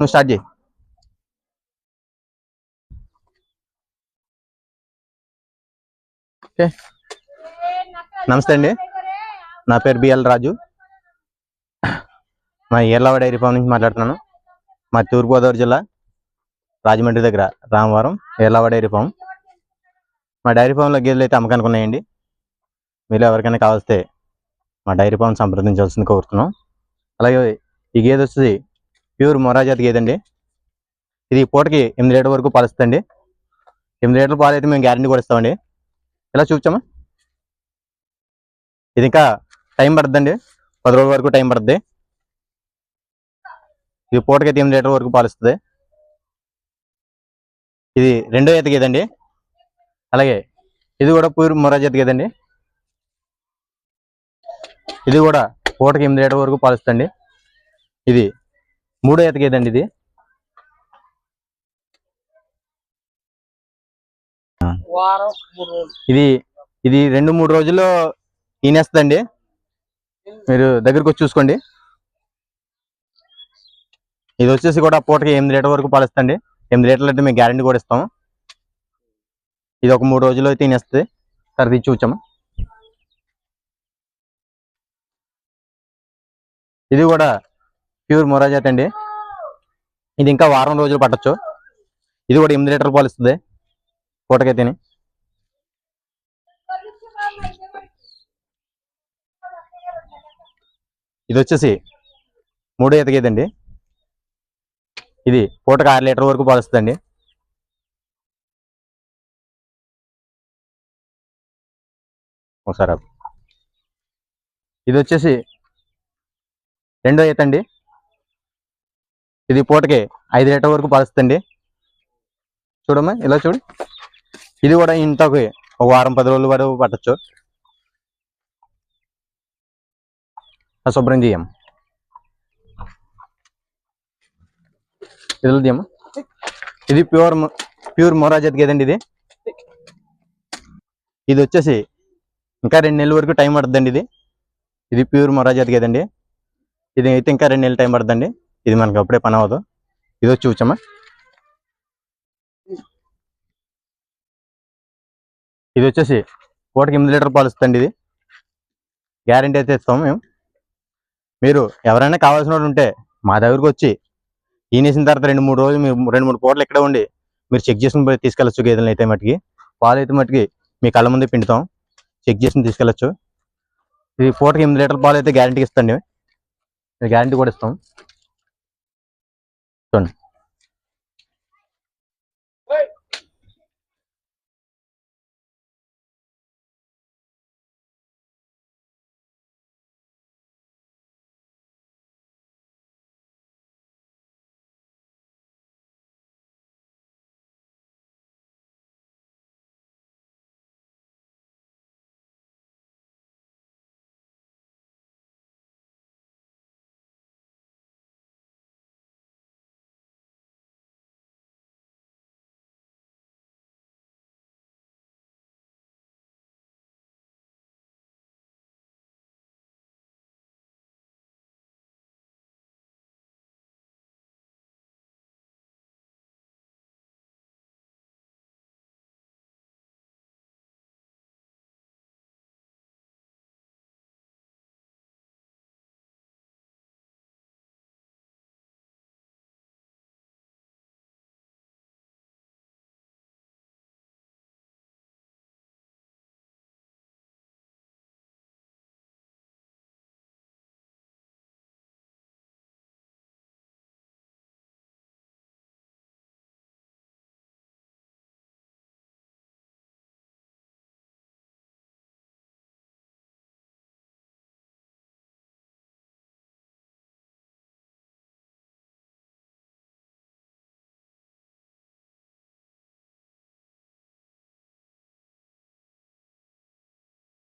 నువ్వు స్టార్ట్ చేయి ఓకే నమస్తే అండి. నా పేరు బిఎల్ రాజు. మా ఏర్లవ డైరీ ఫామ్ నుంచి మాట్లాడుతున్నాను. మా తూర్పుగోదావరి జిల్లా రాజమండ్రి దగ్గర రామవరం ఏర్లవ డైరీ ఫామ్. మా డైరీ ఫామ్లో గేదెలు అయితే అమ్మకానికి ఉన్నాయండి. మీరు ఎవరికైనా కావలిస్తే మా డైరీ ఫామ్ సంప్రదించాల్సింది కోరుతున్నాం. అలాగే ఈ గేదె వచ్చేసి ప్యూర్ మొరాజాతి గేదండి ఇది పూటకి ఎనిమిది లీటర్ వరకు పాలిస్తుందండి ఎనిమిది లీటర్ల పాలు అయితే మేము గ్యారంటీ కూడా ఇస్తామండి. ఇలా చూపించామా ఇది ఇంకా టైం పడుతుందండి. పది రోజుల వరకు టైం పడుతుంది. ఇది పూటకైతే ఎనిమిది లీటర్ వరకు పాలిస్తుంది ఇది రెండో ఈత గేదండి అలాగే ఇది కూడా పూర్ మొరాజాతి గేదండి ఇది కూడా పూటకి ఎనిమిది లీటర్ వరకు పాలిస్తుంది ఇది మూడో ఈత గేదండి ఇది? ఇది ఇది రెండు మూడు రోజుల్లో ఈనేస్తుందండి. మీరు దగ్గరికి వచ్చి చూసుకోండి. ఇది వచ్చేసి కూడా పూటకి ఎనిమిది లీటర్ వరకు పాలిస్తుంది ఎనిమిది లీటర్లు అయితే మేము గ్యారంటీ కూడా ఇస్తాము. ఇది ఒక మూడు రోజుల్లో అయితే ఈనేస్తుంది. తర్వాత ఇది చూచాము. ఇది కూడా ప్యూర్ మొరాజాట్ అండి. ఇది ఇంకా వారం రోజులు పట్టచ్చు. ఇది కూడా ఎనిమిది లీటర్లు పాలిస్తుంది తిని. ఇది వచ్చేసి మూడో ఈత ఇది పూటకు ఆరు లీటర్ వరకు పాలుస్తుందండి ఒకసారి ఇది వచ్చేసి రెండో ఈత అండి. ఇది పూటకి ఐదు లీటర్ వరకు పాలుస్తుంది చూడమ్మా ఇలా చూడు. ఇది కూడా ఇంతకు ఒక వారం పది రోజుల వరకు పట్టచ్చు. శుభ్రం చేయం. ఇది తీయమ్మా. ఇది ప్యూర్ ప్యూర్ మొరాజాత్ కదండి ఇది. ఇది వచ్చేసి ఇంకా రెండు నెలల వరకు టైం పడుతుందండి ఇది. ఇది ప్యూర్ మొరాజాత్ కదండి. ఇది అయితే ఇంకా రెండు నెలలు టైం పడుతుందండి. ఇది మనకి అప్పుడే పని అవ్వదు. ఇది వచ్చి చూచమ్మా. ఇది వచ్చేసి పూటకి ఎనిమిది లీటర్ పాలు ఇస్తుంది ఇది. గ్యారంటీ అయితే ఇస్తాము మేము. మీరు ఎవరైనా కావాల్సిన వాళ్ళు ఉంటే మా దగ్గరకు వచ్చి ఈనేసిన తర్వాత రెండు మూడు రోజులు మీరు రెండు మూడు పూటలు ఇక్కడే ఉండి మీరు చెక్ చేసుకుని పోయి తీసుకెళ్ళచ్చు గేదెలను అయితే మట్టికి. పాలు అయితే మటుకి మీ కళ్ళ ముందే పిండుతాం. చెక్ చేసుకుని తీసుకెళ్ళచ్చు. ఇది పూటకి ఎనిమిది లీటర్ల పాలు అయితే గ్యారంటీ ఇస్తాండి. గ్యారంటీ కూడా ఇస్తాం.